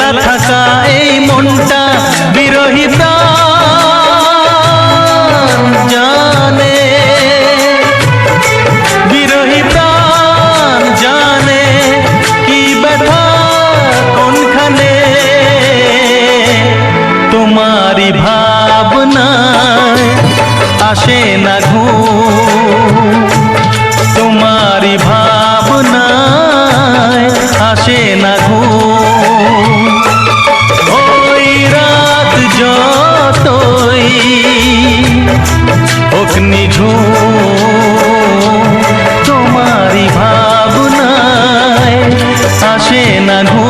একলা থাকা এই মনটা বিরহিতা। জানে বিরহিতা, জানে কি ব্যথা কোনখানে। তোমারি ভাবনা আসে না ঘুম। তোমারি ভাবনা আসে না আসে না ঘুম